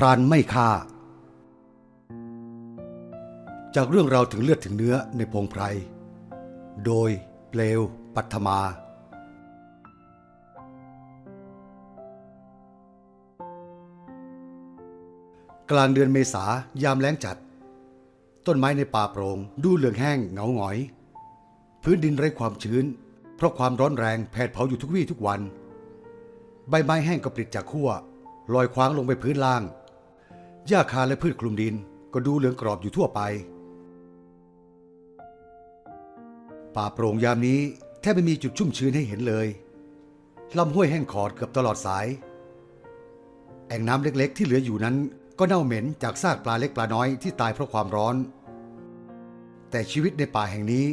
พรานไม่ฆ่า จากเรื่องเราถึงเลือดถึงเนื้อในพงไพร โดยเปลวปัทมา กลางเดือนเมษายามแล้งจัด ต้นไม้ในป่าโปร่งดูเหลืองแห้งเหงาหงอย พื้นดินไร้ความชื้น เพราะความร้อนแรงแผดเผาอยู่ทุกวี่ทุกวัน ใบไม้แห้งก็ปลิดจากขั้วลอยคว้างลงไปพื้นล่าง หญ้าคาและพืชคลุมดินก็ดูเหลืองกรอบอยู่ทั่วไป ป่าโปร่งยามนี้แทบไม่มีจุดชุ่มชื้นให้เห็นเลยลำห้วยแห้งขอดเกือบตลอดสาย แอ่งน้ำเล็กๆ ที่เหลืออยู่นั้นก็เน่าเหม็นจากซากปลาเล็กปลาน้อยที่ตายเพราะความร้อน แต่ชีวิตในป่าแห่งนี้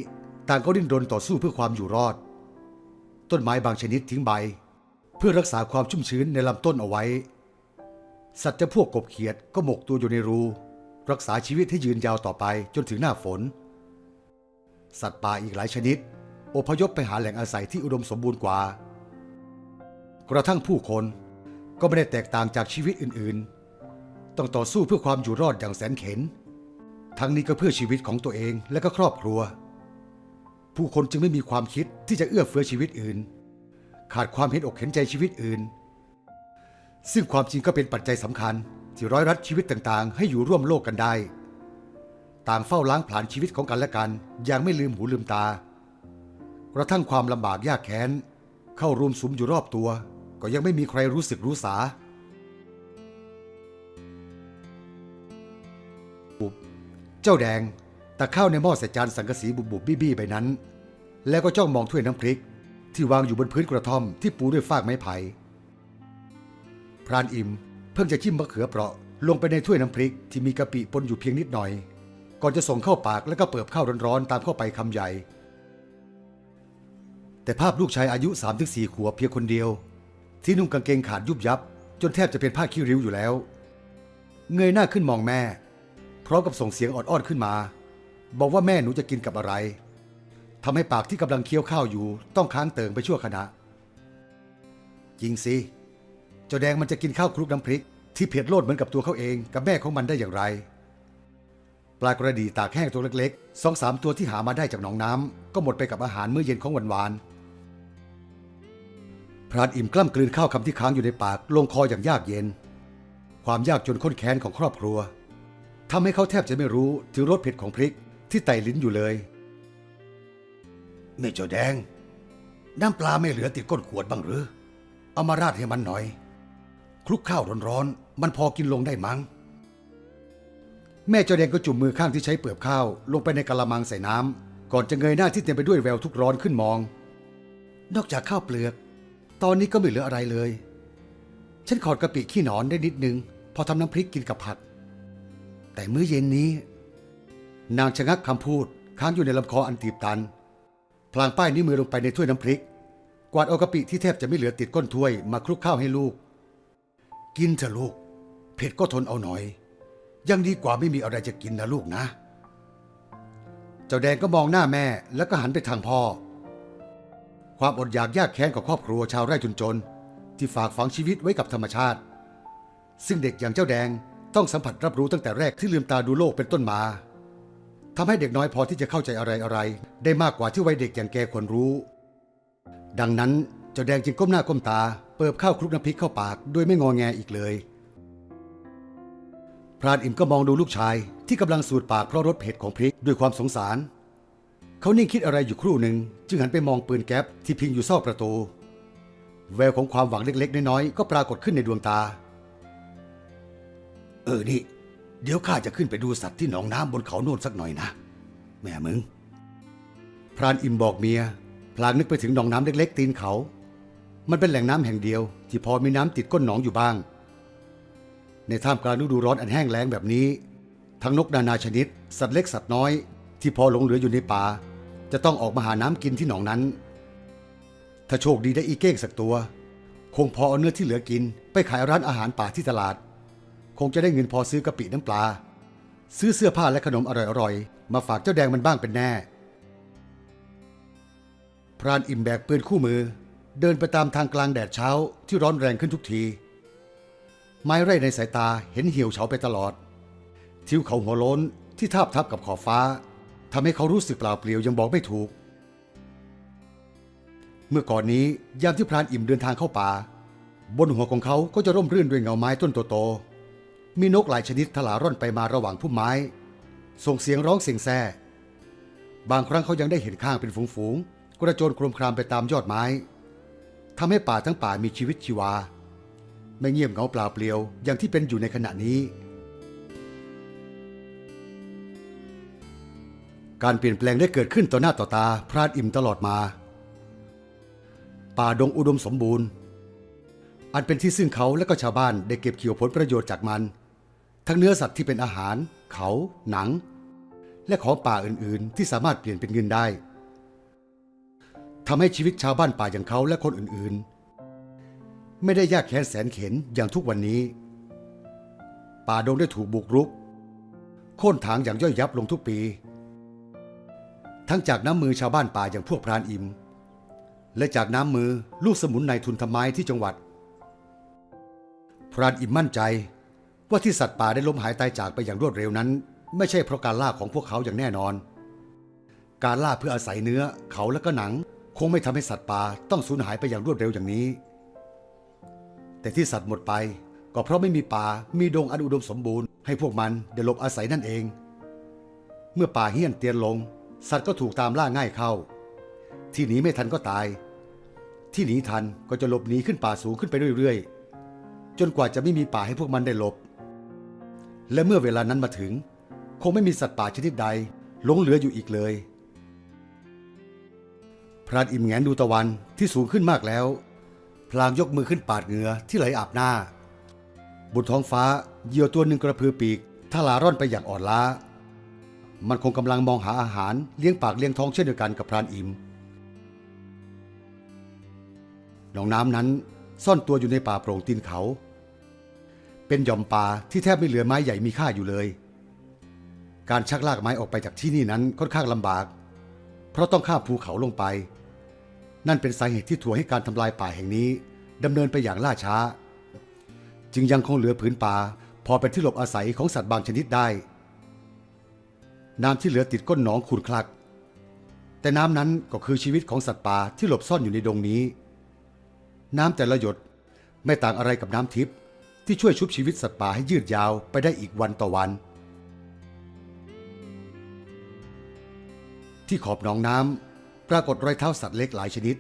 ต่างก็ดิ้นรนต่อสู้เพื่อความอยู่รอด ต้นไม้บางชนิดทิ้งใบ เพื่อรักษาความชุ่มชื้นในลำต้นเอาไว้ สัตว์จำพวกกบเขียดก็หมกตัวอยู่ในรู รักษาชีวิตให้ยืนยาวต่อไปจนถึงหน้าฝน สัตว์ป่าอีกหลายชนิด อพยพไปหาแหล่งอาศัยที่อุดมสมบูรณ์กว่า กระทั่งผู้คนก็ไม่ได้แตกต่างจากชีวิตอื่นๆ ต้องต่อสู้เพื่อความอยู่รอดอย่างแสนเข็ญทั้งนี้ก็เพื่อชีวิตของตัวเองและก็ครอบครัว ผู้คนจึงไม่มีความคิดที่จะเอื้อเฟื้อชีวิตอื่น ขาดความเห็นอกเห็นใจชีวิตอื่น ซึ่งความจริงก็เป็นปัจจัยสำคัญ ที่ร้อยรัดชีวิตต่างๆ ให้อยู่ร่วมโลกกันได้ ต่างเฝ้าล้างผลาญชีวิตของกันและกัน อย่างไม่ลืมหูลืมตากระทั่งความลำบากยากแค้น เข้ารุมสุมอยู่รอบตัว ก็ยังไม่มีใครรู้สึกรู้สาเจ้าแดงตักข้าวในหม้อใส่จานสังกะสีบุบบุบบี้บี้ไปนั้น แล้วก็จ้องมองถ้วยน้ำพริก ที่วางอยู่บนพื้นกระท่อมที่ปูด้วยฟากไม้ไผ่ พรานอิมเพิ่งจะจิ้มมะเขือเปราะลงไปในถ้วยน้ำพริกที่มีกะปิปนอยู่เพียงนิดหน่อย ก่อนจะส่งเข้าปากแล้วก็เปิบข้าวร้อนๆตามเข้าไปคำใหญ่ แต่ภาพลูกชายอายุ3าถึงสขวบเพียงคนเดียว ที่นุ่งกางเกงขาดยุบยับ จนแทบจะเป็นผ้าขี้ริ้วอยู่แล้ว เงยหน้าขึ้นมองแม่ พร้อมกับส่งเสียงออดๆขึ้นมา บอกว่าแม่หนูจะกินกับอะไรทำให้ปากที่กำลังเคี้ยวข้าวอยู่ ต้องค้างเติ่งไปชั่วขณะจริงสิ เจ้าแดงมันจะกินข้าวคลุกน้ำพริก ที่เผ็ดโลดเหมือนกับตัวเขาเองกับแม่ของมันได้อย่างไร ปลากระดีตากแห้งตัวเล็กๆสองสามตัวที่หามาได้จากหนองน้ำก็หมดไปกับอาหารมื้อเย็นของวันวานพรานอิ่มกล้ำกลืนข้าวคำที่ค้างอยู่ในปากลงคออย่างยากเย็น ความยากจนข้นแค้นของครอบครัวทำให้เขาแทบจะไม่รู้ถึงรสเผ็ดของพริกที่ไต่ลิ้นอยู่เลยแม่เจ้าแดง น้ำปลาไม่เหลือติดก้นขวดบ้างหรือ เอามาราดให้มันหน่อย คลุกข้าวร้อนๆ มันพอกินลงได้มั้ง แม่เจ้าแดงก็จุ่มมือข้างที่ใช้เปลือกข้าวลงไปในกะละมังใส่น้ำก่อนจะเงยหน้าที่เต็มไปด้วยแววทุกร้อนขึ้นมอง นอกจากข้าวเปลือก ตอนนี้ก็ไม่เหลืออะไรเลย ฉันขอดกะปิขี้หนอนได้นิดนึง พอทำน้ำพริกกินกับผัก แต่มื้อเย็นนี้ นางชะงักคำพูดค้างอยู่ในลำคออันตีบตัน พลางป้ายนิ้วมือลงไปในถ้วยน้ำพริก กวาดเอากะปิที่แทบจะไม่เหลือติดก้นถ้วยมาคลุกข้าวให้ลูก กินเถอะลูก เผ็ดก็ทนเอาหน่อย ยังดีกว่าไม่มีอะไรจะกินนะลูกนะ เจ้าแดงก็มองหน้าแม่แล้วก็หันไปทางพ่อ ความอดอยากยากแค้นของครอบครัวชาวไร่จนๆที่ฝากฝังชีวิตไว้กับธรรมชาติ ซึ่งเด็กอย่างเจ้าแดงต้องสัมผัสรับรู้ตั้งแต่แรกที่ลืมตาดูโลกเป็นต้นมาทำให้เด็กน้อยพอที่จะเข้าใจอะไรอะไร ได้มากกว่าที่วัยเด็กอย่างแกควรรู้ ดังนั้นเจ้าแดงจึงก้มหน้าก้มตา ปิบข้าวคลุกน้ำพริกเข้าปากโดยไม่งอแงอีกเลย พรานอิ่มก็มองดูลูกชายที่กำลังสูดปากเพราะรสเผ็ดของพริกด้วยความสงสาร เขานิ่งคิดอะไรอยู่ครู่หนึ่ง จึงหันไปมองปืนแก๊ปที่พิงอยู่ซอกประตู แววของความหวังเล็กๆน้อยๆก็ปรากฏขึ้นในดวงตา เออนี่ เดี๋ยวข้าจะขึ้นไปดูสัตว์ที่หนองน้ำบนเขาโน่นสักหน่อยนะ แม่มึง พรานอิ่มบอกเมียพลางนึกไปถึงหนองน้ำเล็กๆ ตีนเขา มันเป็นแหล่งน้ำแห่งเดียว ที่พอมีน้ำติดก้นหนองอยู่บ้าง ในท่ามกลางฤดูร้อนอันแห้งแล้งแบบนี้ ทั้งนกนานาชนิด สัตว์เล็กสัตว์น้อย ที่พอหลงเหลืออยู่ในป่า จะต้องออกมาหาน้ำกินที่หนองนั้น ถ้าโชคดีได้อีเก้งสักตัว คงพอเอาเนื้อที่เหลือกิน ไปขายร้านอาหารป่าที่ตลาด คงจะได้เงินพอซื้อกะปิน้ำปลา ซื้อเสื้อผ้าและขนมอร่อยๆมาฝากเจ้าแดงมันบ้างเป็นแน่พรานอิ่มแบกปืนคู่มือ เดินไปตามทางกลางแดดเช้าที่ร้อนแรงขึ้นทุกที ไม้ไร่ในสายตาเห็นเหี่ยวเฉาไปตลอด ทิวเขาหัวโล้นที่ทาบทับกับขอบฟ้าทำให้เขารู้สึกเปล่าเปลี่ยวยังบอกไม่ถูก เมื่อก่อนนี้ยามที่พรานอิ่มเดินทางเข้าป่า บนหัวของเขาก็จะร่มรื่นด้วยเงาไม้ต้นโตๆมีนกหลายชนิดทลาร่อนไปมาระหว่างพุ่มไม้ ส่งเสียงร้องเสียงแซ่บางครั้งเขายังได้เห็นข้างเป็นฝูงๆกระโจนโครมครามไปตามยอดไม้ ทำให้ป่าทั้งป่ามีชีวิตชีวา ไม่เงียบเหงาเปล่าเปลี่ยวอย่างที่เป็นอยู่ในขณะนี้ การเปลี่ยนแปลงได้เกิดขึ้นต่อหน้าต่อตาพรานอิ่มตลอดมา ป่าดงอุดมสมบูรณ์ อันเป็นที่ซึ่งเขาและก็ชาวบ้านได้เก็บเกี่ยวผลประโยชน์จากมัน ทั้งเนื้อสัตว์ที่เป็นอาหาร เขา หนัง และของป่าอื่นๆ ที่สามารถเปลี่ยนเป็นเงินได้ ทำให้ชีวิตชาวบ้านป่าอย่างเขาและคนอื่นๆ ไม่ได้ยากแค้นแสนเข็นอย่างทุกวันนี้ ป่าดงได้ถูกบุกรุก โค่นถางอย่างย่อยยับลงทุกปี ทั้งจากน้ำมือชาวบ้านป่าอย่างพวกพรานอิม และจากน้ำมือลูกสมุนในทุนทำไมที่จังหวัด พรานอิมมั่นใจว่าที่สัตว์ป่าได้ล้มหายตายจากไปอย่างรวดเร็วนั้น ไม่ใช่เพราะการล่าของพวกเขาอย่างแน่นอน การล่าเพื่ออาศัยเนื้อเขาและก็หนัง คงไม่ทำให้สัตว์ป่าต้องสูญหายไปอย่างรวดเร็วอย่างนี้ แต่ที่สัตว์หมดไปก็เพราะไม่มีป่ามีดงอันอุดมสมบูรณ์ให้พวกมันได้หลบอาศัยนั่นเอง เมื่อป่าเฮี้ยนเตียนลง สัตว์ก็ถูกตามล่าง่ายเข้า ที่หนีไม่ทันก็ตาย ที่หนีทันก็จะหลบหนีขึ้นป่าสูงขึ้นไปเรื่อยๆ จนกว่าจะไม่มีป่าให้พวกมันได้หลบ และเมื่อเวลานั้นมาถึง คงไม่มีสัตว์ป่าชนิดใดหลงเหลืออยู่อีกเลย พรานอิ่มแงนดูตะวันที่สูงขึ้นมากแล้ว พลางยกมือขึ้นปาดเหงื่อที่ไหลอาบหน้าบนท้องฟ้าเหยี่ยวตัวหนึ่งกระพือปีกทลาร่อนไปอย่างอ่อนล้า มันคงกำลังมองหาอาหารเลี้ยงปากเลี้ยงท้องเช่นเดียวกันกับพรานอิ่มหนองน้ำนั้นซ่อนตัวอยู่ในป่าโปร่งตีนเขา เป็นหย่อมป่าที่แทบไม่เหลือไม้ใหญ่มีค่าอยู่เลย การชักลากไม้ออกไปจากที่นี่นั้นค่อนข้างลำบาก เพราะต้องข้ามภูเขาลงไป นั่นเป็นสาเหตุที่ถ่วงให้การทำลายป่าแห่งนี้ดำเนินไปอย่างล่าช้า จึงยังคงเหลือผืนป่าพอเป็นที่หลบอาศัยของสัตว์บางชนิดได้ น้ำที่เหลือติดก้นหนองขุ่นคลัก แต่น้ำนั้นก็คือชีวิตของสัตว์ป่าที่หลบซ่อนอยู่ในดงนี้ น้ำแต่ละหยดไม่ต่างอะไรกับน้ำทิพย์ที่ช่วยชุบชีวิตสัตว์ป่าให้ยืดยาวไปได้อีกวันต่อวัน ที่ขอบหนองน้ำ ปรากฏรอยเท้าสัตว์เล็กหลายชนิด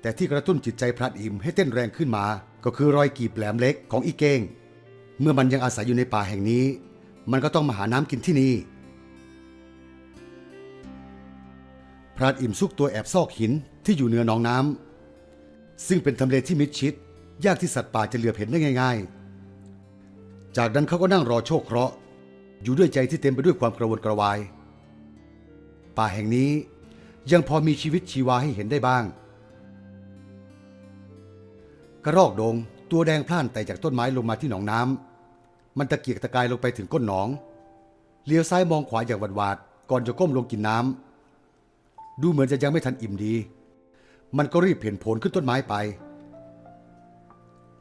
แต่ที่กระตุ้นจิตใจพระอิมให้เต้นแรงขึ้นมา ก็คือรอยกีบแหลมเล็กของอีเก้ง เมื่อมันยังอาศัยอยู่ในป่าแห่งนี้ มันก็ต้องมาหาน้ำกินที่นี่ พรานอิมซุกตัวแอบซอกหินที่อยู่เหนือหนองน้ำซึ่งเป็นทำเลที่มิดชิด ยากที่สัตว์ป่าจะเหลือบเห็นได้ง่าย ๆ จากนั้นเขาก็นั่งรอโชคเคราะห์อยู่ด้วยใจที่เต็มไปด้วยความกระวนกระวาย ป่าแห่งนี้ ยังพอมีชีวิตชีวาให้เห็นได้บ้าง กระรอกดงตัวแดงพล่านแต่จากต้นไม้ลงมาที่หนองน้ำมันตะเกียกตะกายลงไปถึงก้นหนองเลี้ยวซ้ายมองขวาอย่างหวาดๆก่อนจะก้มลงกินน้ำดูเหมือนจะยังไม่ทันอิ่มดี มันก็รีบเพ่นโผลขึ้นต้นไม้ไป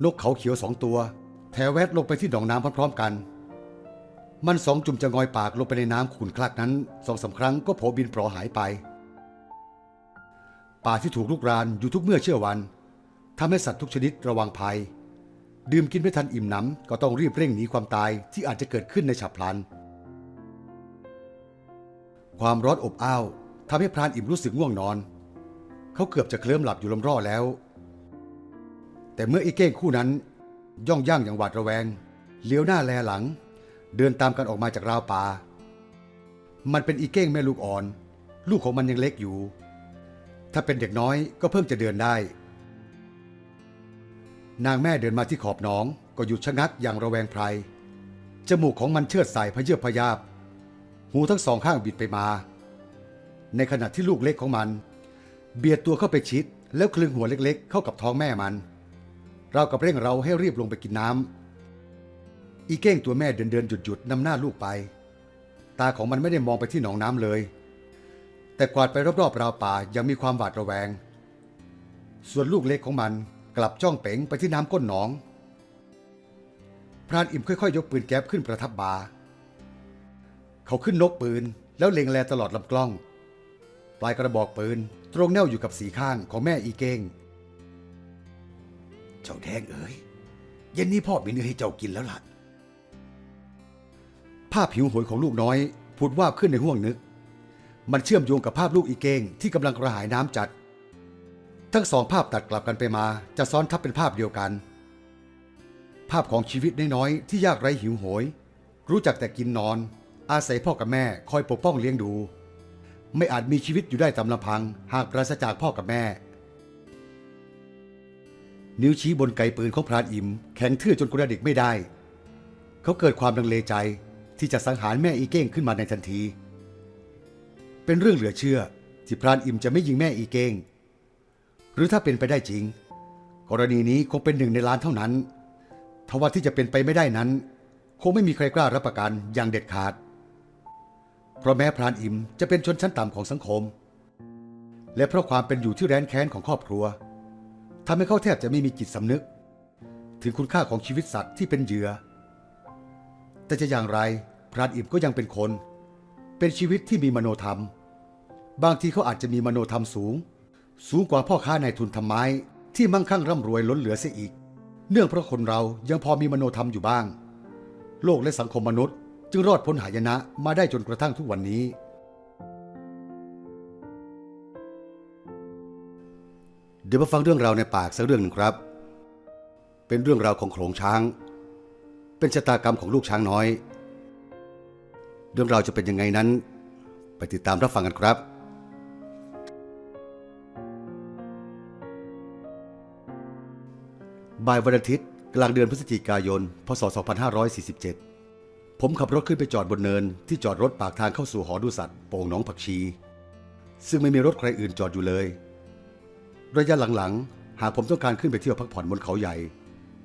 นกเขาเขียวสองตัว แถวแวดลงไปที่หนองน้ำพร้อมๆกัน มันสองจุ่มจะงอยปากลงไปในน้ำขุ่นคลักนั้นสองสาครั้งก็โผบินปลอหายไป ป่าที่ถูกลุกรานอยู่ทุกเมื่อเชื่อวันทำให้สัตว์ทุกชนิดระวังภัย ดื่มกินไม่ทันอิ่มหนำก็ต้องรีบเร่งหนีความตายที่อาจจะเกิดขึ้นในฉับพลัน ความร้อนอบอ้าวทำให้พรานอิ่มรู้สึกง่วงนอน เขาเกือบจะเคลิ้มหลับอยู่ลมร่อแล้ว แต่เมื่อไอ้เก้งคู่นั้น ย่องย่างอย่างหวาดระแวง เลี้ยวหน้าแลหลัง เดินตามกันออกมาจากราวป่ามันเป็นอีเก้งแม่ลูกอ่อน ลูกของมันยังเล็กอยู่ ถ้าเป็นเด็กน้อยก็เพิ่งจะเดินได้ นางแม่เดินมาที่ขอบหนองก็หยุดชะงักอย่างระแวงไพรจมูกของมันเชิดใส่พะเยือบพยาบ หูทั้งสองข้างบิดไปมา ในขณะที่ลูกเล็กของมัน เบียดตัวเข้าไปชิด แล้วคลึงหัวเล็กๆ เข้ากับท้องแม่มันเรากับเร่งเราให้รีบลงไปกินน้ำอีเก้งตัวแม่เดินเดินหยุดหยุดนำหน้าลูกไป ตาของมันไม่ได้มองไปที่หนองน้ำเลย แต่กวาดไปรอบๆราวป่ายังมีความหวาดระแวง ส่วนลูกเล็กของมันกลับจ้องเป๋งไปที่น้ำก้นหนองรานอิ่มค่อยๆ ยกปืนแก๊ปขึ้นประทับบา เขาขึ้นนกปืนแล้วเล็งแลตลอดลำกล้อง ปลายกระบอกปืนตรงแนวอยู่กับสีข้างของแม่อีเก้งเจ้าแดงเอ๋ยเย็นนี้พ่อมีเนื้อให้เจ้ากินแล้วล่ะภาพหิวโหยของลูกน้อยผุดวาบขึ้นในห้วงนึก มันเชื่อมโยงกับภาพลูกอีเกงที่กำลังกระหายน้ำจัด ทั้งสองภาพตัดกลับกันไปมาจะซ้อนทับเป็นภาพเดียวกัน ภาพของชีวิตน้อยๆที่ยากไร้หิวโหย รู้จักแต่กินนอน อาศัยพ่อกับแม่คอยปกป้องเลี้ยงดู ไม่อาจมีชีวิตอยู่ได้ตามลำพัง หากปราศจากพ่อกับแม่ นิ้วชี้บนไกปืนของพรานอิมแข็งทื่อจนกระดิกไม่ได้ เขาเกิดความลังเลใจที่จะสังหารแม่อีเก้งขึ้นมาในทันที เป็นเรื่องเหลือเชื่อที่พรานอิมจะไม่ยิงแม่อีเก้ง หรือถ้าเป็นไปได้จริง กรณีนี้คงเป็นหนึ่งในล้านเท่านั้นทว่าที่จะเป็นไปไม่ได้นั้น คงไม่มีใครกล้ารับประกันอย่างเด็ดขาด เพราะแม้พรานอิมจะเป็นชนชั้นต่ำของสังคม และเพราะความเป็นอยู่ที่แร้นแค้นของครอบครัวทำให้เขาแทบจะไม่มีจิตสำนึก ถึงคุณค่าของชีวิตสัตว์ที่เป็นเหยื่อแต่จะอย่างไรพรานอิมก็ยังเป็นคน เป็นชีวิตที่มีมโนธรรม บางทีเขาอาจจะมีมโนธรรมสูง สูงกว่าพ่อค้านายทุนทำไม้ที่มั่งคั่งร่ำรวยล้นเหลือเสียอีก เนื่องเพราะคนเรายังพอมีมโนธรรมอยู่บ้าง โลกและสังคมมนุษย์ จึงรอดพ้นหายนะมาได้จนกระทั่งทุกวันนี้ เดี๋ยวมาฟังเรื่องราวในปากสักเรื่องหนึ่งครับ เป็นเรื่องราวของโขลงช้าง เป็นชะตากรรมของลูกช้างน้อย เรื่องราวจะเป็นยังไงนั้น ไปติดตามรับฟังกันครับบ่ายวันอาทิตย์กลางเดือนพฤศจิกายน พศ 2547 ผมขับรถขึ้นไปจอดบนเนิน ที่จอดรถปากทางเข้าสู่หอดูสัตว์โป่งหนองผักชี ซึ่งไม่มีรถใครอื่นจอดอยู่เลย ระยะหลังๆ หากผมต้องการขึ้นไปเที่ยวพักผ่อนบนเขาใหญ่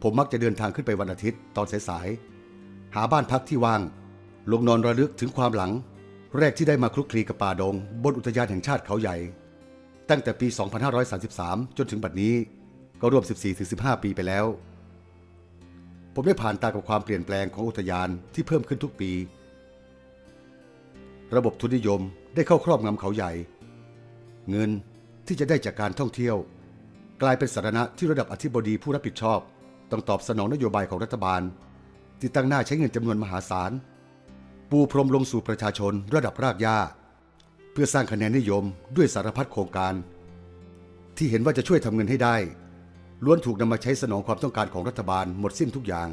ผมมักจะเดินทางขึ้นไปวันอาทิตย์ตอนสายๆ หาบ้านพักที่ว่าง ลงนอนระลึกถึงความหลัง แรกที่ได้มาคลุกคลีกับป่าดง บนอุทยานแห่งชาติเขาใหญ่ ตั้งแต่ปี 2533 จนถึงบัดนี้ ก็รวม 14-15 ปีไปแล้ว ผมได้ผ่านตากับความเปลี่ยนแปลงของอุทยานที่เพิ่มขึ้นทุกปี ระบบทุนนิยมได้เข้าครอบงำเขาใหญ่ เงินที่จะได้จากการท่องเที่ยว กลายเป็นสาระที่ระดับอธิบดีผู้รับผิดชอบ ต้องตอบสนองนโยบายของรัฐบาล ที่ตั้งหน้าใช้เงินจำนวนมหาศาล ปูพรมลงสู่ประชาชนระดับรากหญ้า เพื่อสร้างคะแนนนิยมด้วยสารพัดโครงการ ที่เห็นว่าจะช่วยทำเงินให้ได้ ล้วนถูกนำมาใช้สนองความต้องการของรัฐบาลหมดสิ้นทุกอย่าง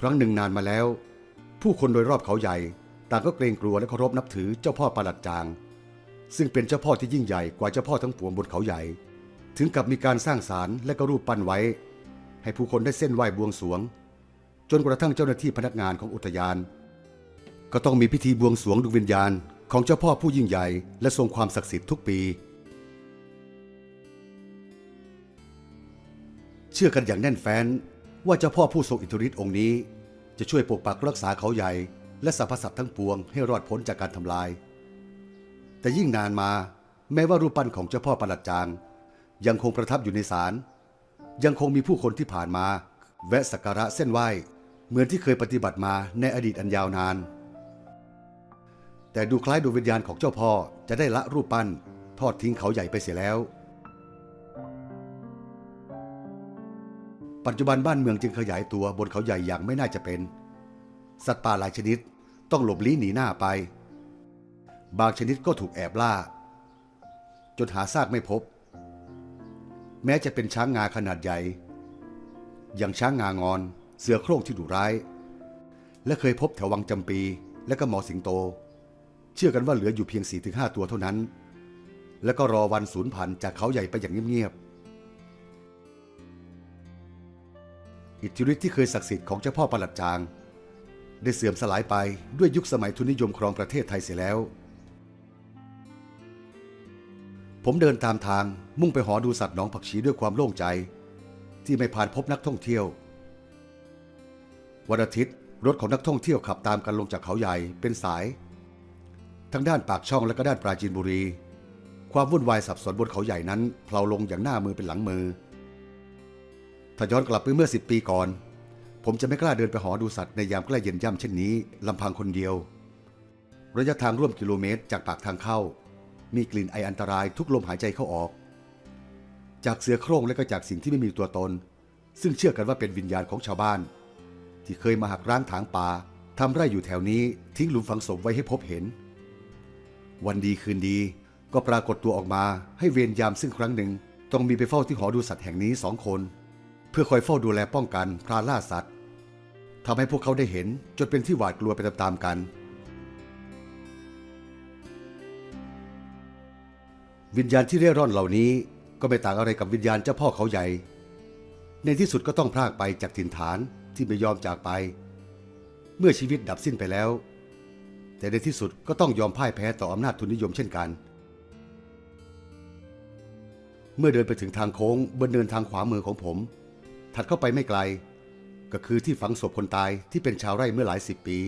ครั้งหนึ่งนานมาแล้ว ผู้คนโดยรอบเขาใหญ่ ต่างก็เกรงกลัวและเคารพนับถือเจ้าพ่อประหลัดจาง ซึ่งเป็นเจ้าพ่อที่ยิ่งใหญ่กว่าเจ้าพ่อทั้งปวงบนเขาใหญ่ ถึงกับมีการสร้างศาลและก็รูปปั้นไว้ ให้ผู้คนได้เส้นไหว้บวงสรวง จนกระทั่งเจ้าหน้าที่พนักงานของอุทยาน ก็ต้องมีพิธีบวงสรวงดวงวิญญาณ ของเจ้าพ่อผู้ยิ่งใหญ่และทรงความศักดิ์สิทธิ์ทุกปี เชื่อกันอย่างแน่นแฟ้นว่าเจ้าพ่อผู้ทรงอิทธิฤทธิ์องค์นี้ จะช่วยปกปักรักษาเขาใหญ่ และสรรพสัตว์ทั้งปวงให้รอดพ้นจากการทำลาย แต่ยิ่งนานมาแม้ว่ารูปปั้นของเจ้าพ่อประหลัดจาง ยังคงประทับอยู่ในศาลยังคงมีผู้คนที่ผ่านมา แวะสักการะเส้นไหว้ เหมือนที่เคยปฏิบัติมาในอดีตอันยาวนาน แต่ดูคล้ายดวงวิญญาณของเจ้าพ่อจะได้ละรูปปั้นทอดทิ้งเขาใหญ่ไปเสียแล้ว ปัจจุบันบ้านเมืองจึงขยายตัวบนเขาใหญ่อย่างไม่น่าจะเป็น สัตว์ป่าหลายชนิดต้องหลบลี้หนีหน้าไป บางชนิดก็ถูกแอบล่า จนหาซากไม่พบ แม้จะเป็นช้างงาขนาดใหญ่ อย่างช้างงางอน เสือโคร่งที่ดุร้าย และเคยพบแถววังจำปี และก็หมอสิงโต เชื่อกันว่าเหลืออยู่เพียง 4-5 ตัวเท่านั้น แล้วก็รอวันสูญพันธุ์จากเขาใหญ่ไปอย่างเงียบๆอิทธิฤทธิ์ที่เคยศักดิ์สิทธิ์ของเจ้าพ่อประหลัดจาง ได้เสื่อมสลายไปด้วยยุคสมัยทุนนิยมครองประเทศไทยเสียแล้ว ผมเดินตามทางมุ่งไปหอดูสัตว์หนองผักชีด้วยความโล่งใจ ที่ไม่ผ่านพบนักท่องเที่ยว วันอาทิตย์ รถของนักท่องเที่ยวขับตามกันลงจากเขาใหญ่เป็นสาย ทั้งด้านปากช่องและก็ด้านปราจีนบุรี ความวุ่นวายสับสนบนเขาใหญ่นั้นเพลาลงอย่างหน้ามือเป็นหลังมือ ถ้าย้อนกลับไปเมื่อสิบปีก่อน ผมจะไม่กล้าเดินไปหอดูสัตว์ในยามใกล้เย็นย่ำเช่นนี้ลำพังคนเดียว ระยะทางร่วมกิโลเมตรจากปากทางเข้า มีกลิ่นไออันตรายทุกลมหายใจเข้าออก จากเสือโคร่งและก็จากสิ่งที่ไม่มีตัวตน ซึ่งเชื่อกันว่าเป็นวิญญาณของชาวบ้าน ที่เคยมาหักร้างถางป่าทำไร่อยู่แถวนี้ทิ้งหลุมฝังศพไว้ให้พบเห็น วันดีคืนดีก็ปรากฏตัวออกมาให้เวรยามซึ่งครั้งหนึ่งต้องมีไปเฝ้าที่หอดูสัตว์แห่งนี้สองคน เพื่อคอยเฝ้าดูแลป้องกันพราล่าสัตว์ทำให้พวกเขาได้เห็นจนเป็นที่หวาดกลัวไปตามๆกัน วิญญาณที่เร่ร่อนเหล่านี้ก็ไม่ต่างอะไรกับวิญญาณเจ้าพ่อเขาใหญ่ ในที่สุดก็ต้องพรากไปจากถิ่นฐาน ที่ไม่ยอมจากไป เมื่อชีวิตดับสิ้นไปแล้ว แต่ในที่สุดก็ต้องยอมพ่ายแพ้ต่ออำนาจทุนนิยมเช่นกัน เมื่อเดินไปถึงทางโค้งบนเนินทางขวามือของผม ถัดเข้าไปไม่ไกล ก็คือที่ฝังศพคนตายที่เป็นชาวไร่เมื่อหลายสิบปี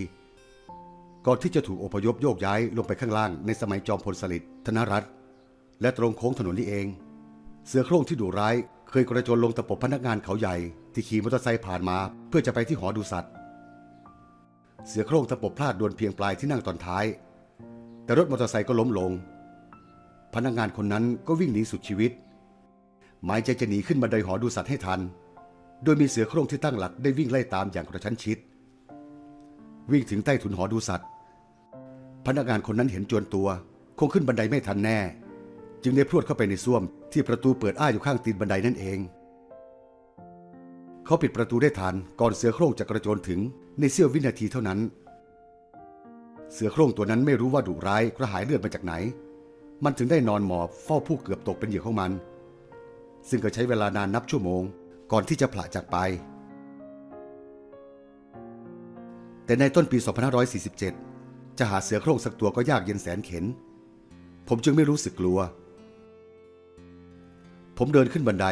ก่อนที่จะถูกอพยพโยกย้ายลงไปข้างล่างในสมัยจอมพลสฤษดิ์ธนรัตน์และตรงโค้งถนนนี้เอง เสือโคร่งที่ดุร้ายเคยกระโจนลงตะปบพนักงานเขาใหญ่ ที่ขี่มอเตอร์ไซค์ผ่านมาเพื่อจะไปที่หอดูสัตว์ เสือโคร่งตะปบพลาดโดนเพียงปลายที่นั่งตอนท้าย แต่รถมอเตอร์ไซค์ก็ล้มลง พนักงานคนนั้นก็วิ่งหนีสุดชีวิต หมายใจจะหนีขึ้นบันไดหอดูสัตว์ให้ทัน โดยมีเสือโคร่งที่ตั้งหลักได้วิ่งไล่ตามอย่างกระชั้นชิด วิ่งถึงใต้ถุนหอดูสัตว์ พนักงานคนนั้นเห็นจวนตัว คงขึ้นบันไดไม่ทันแน่ จึงได้พรวดเข้าไปในส้วมที่ประตูเปิดอ้าอยู่ข้างตีนบันไดนั่นเอง เขาปิดประตูได้ทันก่อนเสือโคร่งจะกระโจนถึงในเสี้ยววินาทีเท่านั้น เสือโคร่งตัวนั้นไม่รู้ว่าดุร้ายกระหายเลือดมาจากไหน มันถึงได้นอนหมอบเฝ้าผู้เกือบตกเป็นเหยื่อของมัน ซึ่งก็ใช้เวลานานนับชั่วโมง ก่อนที่จะผละจากไป แต่ในต้นปี 2547 จะหาเสือโคร่งสักตัวก็ยากเย็นแสนเข็น ผมจึงไม่รู้สึกกลัว ผมเดินขึ้นบันได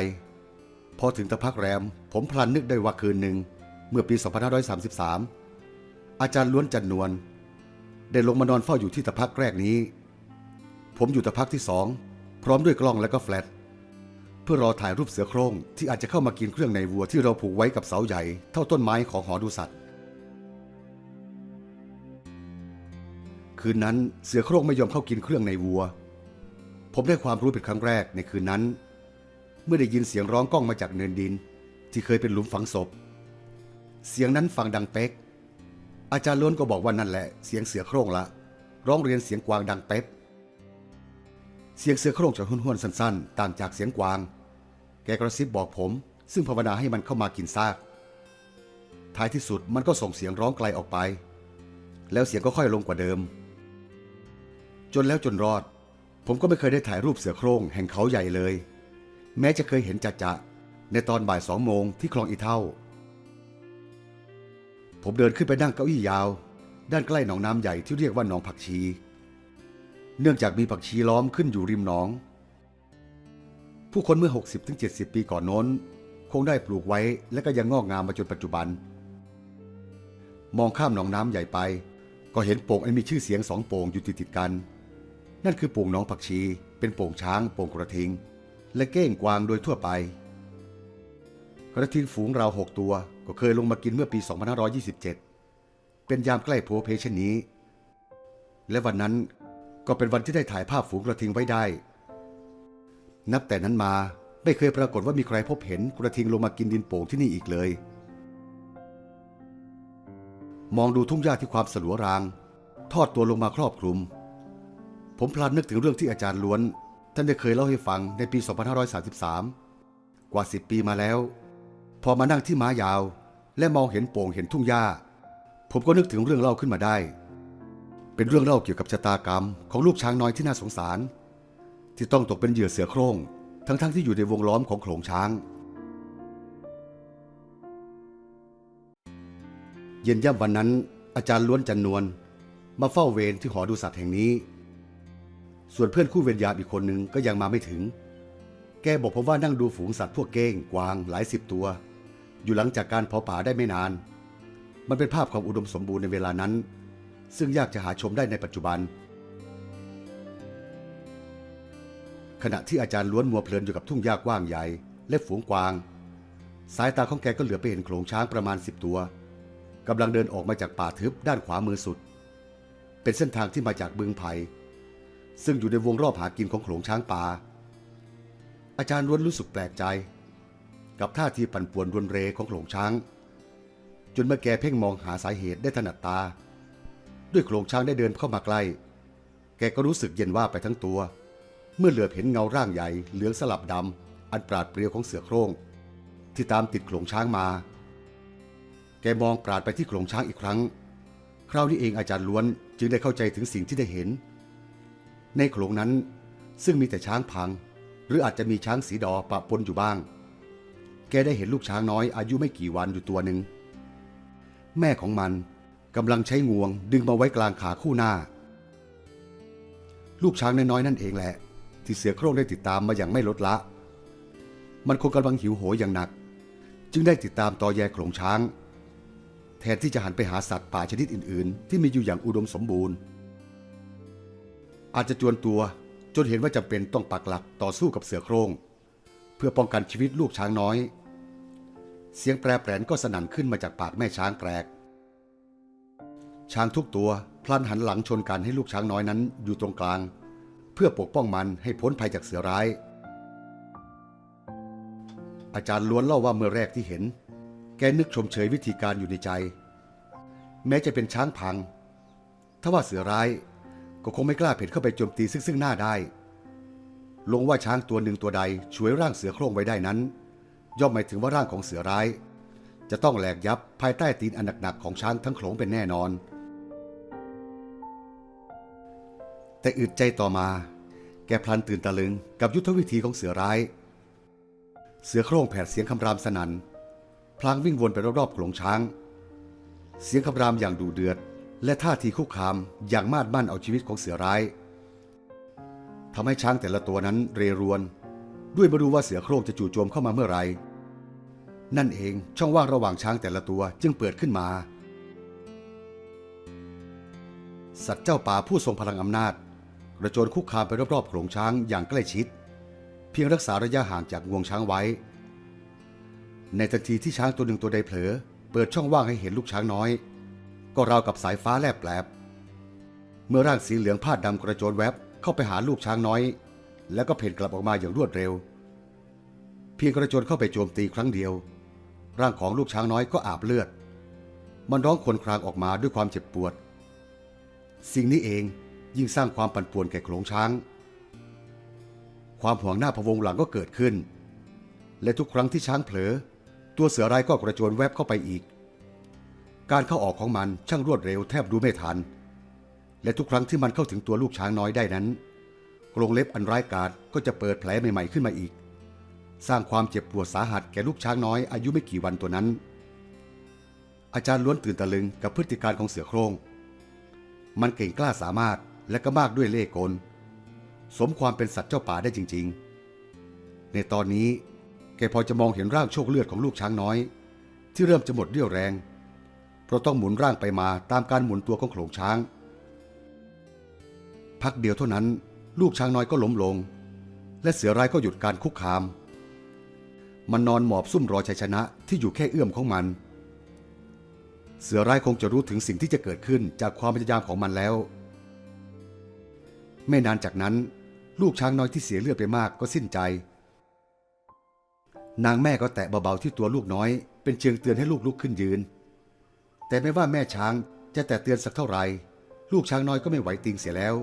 พอถึงตะพักแรม ผมพลันนึกได้ว่าคืนหนึ่ง เมื่อปี 2533 อาจารย์ล้วนจันนวลได้ลงมานอนเฝ้าอยู่ที่ตะพักแรกนี้ ผมอยู่ตะพักที่สองพร้อมด้วยกล้องและก็แฟลชเพื่อรอถ่ายรูปเสือโคร่งที่อาจจะเข้ามากินเครื่องในวัวที่เราผูกไว้กับเสาใหญ่เท่าต้นไม้ของหอดูสัตว์ คืนนั้นเสือโคร่งไม่ยอมเข้ากินเครื่องในวัว ผมได้ความรู้เป็นครั้งแรกในคืนนั้น เมื่อได้ยินเสียงร้องก้องมาจากเนินดิน ที่เคยเป็นหลุมฝังศพ เสียงนั้นฟังดังเป๊ก อาจารย์ล้วนก็บอกว่านั่นแหละเสียงเสือโคร่งละ ร้องเรียนเสียงกวางดังเป๊บเสียงเสือโคร่งจะห้วนๆสั้นๆ ต่างจากเสียงกวาง แกกระซิบบอกผม ซึ่งภาวนาให้มันเข้ามากินซาก ท้ายที่สุดมันก็ส่งเสียงร้องไกลออกไป แล้วเสียงก็ค่อยลงกว่าเดิม จนแล้วจนรอด ผมก็ไม่เคยได้ถ่ายรูปเสือโคร่งแห่งเขาใหญ่เลย แม้จะเคยเห็นจัจะในตอนบ่ายสองโมงที่คลองอีเท่า ผมเดินขึ้นไปนั่งเก้าอี้ยาว ด้านใกล้หนองน้ำใหญ่ที่เรียกว่าหนองผักชี เนื่องจากมีผักชีล้อมขึ้นอยู่ริมหนอง ผู้คนเมื่อ 60-70 ปีก่อนโน้น คงได้ปลูกไว้และก็ยังงอกงามมาจนปัจจุบัน มองข้ามหนองน้ำใหญ่ไป ก็เห็นโป่งอันมีชื่อเสียงสองโป่งอยู่ติดติดกัน นั่นคือโป่งหนองผักชี เป็นโป่งช้างโป่งกระทิง และเก้งกวางโดยทั่วไป กระทิงฝูงราวหกตัวก็เคยลงมากินเมื่อปี 2527 เป็นยามใกล้โพลเพเช่นนี้ และวันนั้นก็เป็นวันที่ได้ถ่ายภาพฝูงกระทิงไว้ได้ นับแต่นั้นมาไม่เคยปรากฏว่ามีใครพบเห็นกระทิงลงมากินดินโป่งที่นี่อีกเลย มองดูทุ่งหญ้าที่ความสลัวราง ทอดตัวลงมาครอบคลุม ผมพลันนึกถึงเรื่องที่อาจารย์ล้วน ท่านได้เคยเล่าให้ฟังในปี 2533 กว่า 10 ปีมาแล้ว พอมานั่งที่ม้ายาว และมองเห็นโป่งเห็นทุ่งหญ้า ผมก็นึกถึงเรื่องเล่าขึ้นมาได้ เป็นเรื่องเล่าเกี่ยวกับชะตากรรมของลูกช้างน้อยที่น่าสงสาร ที่ต้องตกเป็นเหยื่อเสือโคร่ง ทั้งๆทที่อยู่ในวงล้อมของโขลงช้าง เย็นย่ำวันนั้น อาจารย์ล้วนจันนวลมาเฝ้าเวรที่หอดูสัตว์แห่งนี้ ส่วนเพื่อนคู่เวรยามอีกคนหนึ่งก็ยังมาไม่ถึง แกบอกผมว่านั่งดูฝูงสัตว์พวกเก้งกวางหลายสิบตัว อยู่หลังจากการเผาป่าได้ไม่นาน มันเป็นภาพความอุดมสมบูรณ์ในเวลานั้น ซึ่งยากจะหาชมได้ในปัจจุบัน ขณะที่อาจารย์ล้วนมัวเพลินอยู่กับทุ่งหญ้ากว้างใหญ่ และฝูงกวาง สายตาของแกก็เหลือไปเห็นโขลงช้างประมาณสิบตัวกำลังเดินออกมาจากป่าทึบด้านขวามือสุด เป็นเส้นทางที่มาจากบึงไผ่ ซึ่งอยู่ในวงรอบหากินของโขลงช้างป่า อาจารย์ล้วนรู้สึกแปลกใจ กับท่าทีปั่นป่วนรวนเรของโขลงช้าง จนเมื่อแกเพ่งมองหาสาเหตุได้ถนัดตา ด้วยโขลงช้างได้เดินเข้ามาใกล้ แกก็รู้สึกเย็นว่าไปทั้งตัว เมื่อเหลือบเห็นเงาร่างใหญ่เหลืองสลับดำอันปราดเปรียวของเสือโคร่งที่ตามติดโขลงช้างมา แกมองปราดไปที่โขลงช้างอีกครั้ง คราวนี้เองอาจารย์ล้วนจึงได้เข้าใจถึงสิ่งที่ได้เห็น ในโขลงนั้น ซึ่งมีแต่ช้างพัง หรืออาจจะมีช้างสีดอปะปนอยู่บ้าง แกได้เห็นลูกช้างน้อยอายุไม่กี่วันอยู่ตัวหนึ่ง แม่ของมันกำลังใช้งวงดึงมาไว้กลางขาคู่หน้า ลูกช้างน้อยๆนั่นเองแหละ ที่เสือโคร่งได้ติดตามมาอย่างไม่ลดละ มันคงกำลังหิวโหยอย่างหนัก จึงได้ติดตามตอแยโขลงช้าง แทนที่จะหันไปหาสัตว์ป่าชนิดอื่น ๆ ที่มีอยู่อย่างอุดมสมบูรณ์ อาจจะจวนตัวจนเห็นว่าจำเป็นต้องปักหลักต่อสู้กับเสือโคร่งเพื่อป้องกันชีวิตลูกช้างน้อย เสียงแปรแปรนก็สนั่นขึ้นมาจากปากแม่ช้างแปลกช้างทุกตัวพลันหันหลังชนกันให้ลูกช้างน้อยนั้นอยู่ตรงกลาง เพื่อปกป้องมันให้พ้นภัยจากเสือร้าย อาจารย์ล้วนเล่าว่าเมื่อแรกที่เห็น แกนึกชมเชยวิธีการอยู่ในใจ แม้จะเป็นช้างพัง ถ้าว่าเสือร้าย ก็คงไม่กล้าเผ็ดเข้าไปโจมตีซึ่งซึ่งหน้าได้ ลงว่าช้างตัวหนึ่งตัวใดช่วยร่างเสือโคร่งไว้ได้นั้น ย่อมหมายถึงว่าร่างของเสือร้าย จะต้องแหลกยับภายใต้ตีนอันหนักๆของช้างทั้งโขลงเป็นแน่นอน แต่อึดใจต่อมา แกพลันตื่นตะลึงกับยุทธวิธีของเสือร้าย เสือโคร่งแผดเสียงคำรามสนัน่นพลางวิ่งวนไปรอบๆโขลงช้าง เสียงคำรามอย่างดุเดือด และท่าทีคุกคามอย่างมาดมั่นเอาชีวิตของเสือร้ายทำให้ช้างแต่ละตัวนั้นเรรวน ด้วยไม่รู้ว่าเสือโคร่งจะจู่โจมเข้ามาเมื่อไหร่นั่นเองช่องว่างระหว่างช้างแต่ละตัวจึงเปิดขึ้นมา สัตว์เจ้าป่าผู้ทรงพลังอำนาจกระโจนคุกคามไปรอบๆโขลงช้างอย่างใกล้ชิด เพียงรักษาระยะห่างจากงวงช้างไว้ ในทันทีที่ช้างตัวหนึ่งตัวใดเผลอ เปิดช่องว่างให้เห็นลูกช้างน้อย ก็ราวกับสายฟ้าแลบแลบเมื่อร่างสีเหลืองพาดำกระโจนแวบเข้าไปหาลูกช้างน้อย แล้วก็เพ่นกลับออกมาอย่างรวดเร็ว เพียงกระโจนเข้าไปโจมตีครั้งเดียว ร่างของลูกช้างน้อยก็อาบเลือด มันร้องควญครางออกมาด้วยความเจ็บปวด สิ่งนี้เองยิ่งสร้างความปั่นป่วนแก่โขลงช้าง ความห่วงหน้าพวงหลังก็เกิดขึ้น และทุกครั้งที่ช้างเผลอ ตัวเสือร้ายก็กระโจนแวบเข้าไปอีก การเข้าออกของมันช่างรวดเร็วแทบดูไม่ทัน และทุกครั้งที่มันเข้าถึงตัวลูกช้างน้อยได้นั้นกรงเล็บอันร้ายกาจก็จะเปิดแผลใหม่ๆขึ้นมาอีก สร้างความเจ็บปวดสาหัสแก่ลูกช้างน้อยอายุไม่กี่วันตัวนั้น อาจารย์ล้วนตื่นตะลึงกับพฤติการของเสือโคร่ง มันเก่งกล้าสามารถและก็มากด้วยเล่ห์กล สมความเป็นสัตว์เจ้าป่าได้จริง ๆ ในตอนนี้แกพอจะมองเห็นร่างโชคเลือดของลูกช้างน้อย ที่เริ่มจะหมดเรี่ยวแรง เพราะต้องหมุนร่างไปมาตามการหมุนตัวของโขลงช้าง พักเดียวเท่านั้น ลูกช้างน้อยก็ล้มลง และเสือร้ายก็หยุดการคุกคาม มันนอนหมอบซุ่มรอชัยชนะที่อยู่แค่เอื้อมของมัน เสือร้ายคงจะรู้ถึงสิ่งที่จะเกิดขึ้นจากความพยายามของมันแล้ว ไม่นานจากนั้น ลูกช้างน้อยที่เสียเลือดไปมากก็สิ้นใจนางแม่ก็แตะเบาๆที่ตัวลูกน้อย เป็นเชิงเตือนให้ลูกลุกขึ้นยืน แต่ไม่ว่าแม่ช้างจะแตะเตือนสักเท่าไหร่ลูกช้างน้อยก็ไม่ไหวติงเสียแล้ว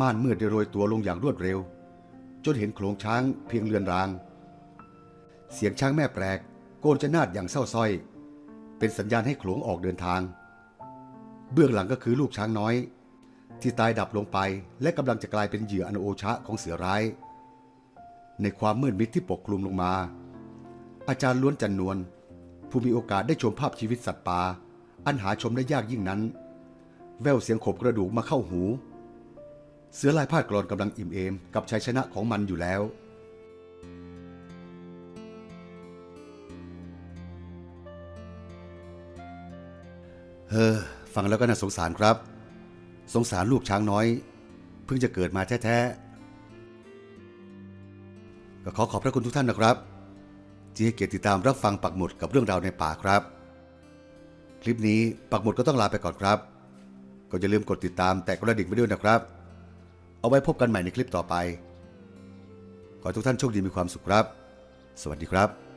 ม่านมืดได้โรยตัวลงอย่างรวดเร็ว จนเห็นโขลงช้างเพียงเลือนราง เสียงช้างแม่แปลก โกนจะนาดอย่างเศร้าส้อย เป็นสัญญาณให้โขลงออกเดินทาง เบื้องหลังก็คือลูกช้างน้อย ที่ตายดับลงไปและกำลังจะกลายเป็นเหยื่ออันโอชะของเสือร้าย ในความมืดมิดที่ปกคลุมลงมา อาจารย์ล้วนจันนวล ผู้มีโอกาสได้ชมภาพชีวิตสัตว์ป่าอันหาชมได้ยากยิ่งนั้น แววเสียงขบกระดูกมาเข้าหู เสือลายพาดกรอนกำลังอิ่มเอมกับชัยชนะของมันอยู่แล้วเออฟังแล้วก็น่าสงสารครับ สงสารลูกช้างน้อย เพิ่งจะเกิดมาแท้ๆก็ขอขอบพระคุณทุกท่านนะครับ ที่ให้เกียรติติดตามรับฟังปักหมุดกับเรื่องราวในป่าครับ คลิปนี้ปักหมุดก็ต้องลาไปก่อนครับ ก็อย่าลืมกดติดตามแต่กระดิ่งไว้ด้วยนะครับ เอาไว้พบกันใหม่ในคลิปต่อไป ขอทุกท่านโชคดีมีความสุขครับ สวัสดีครับ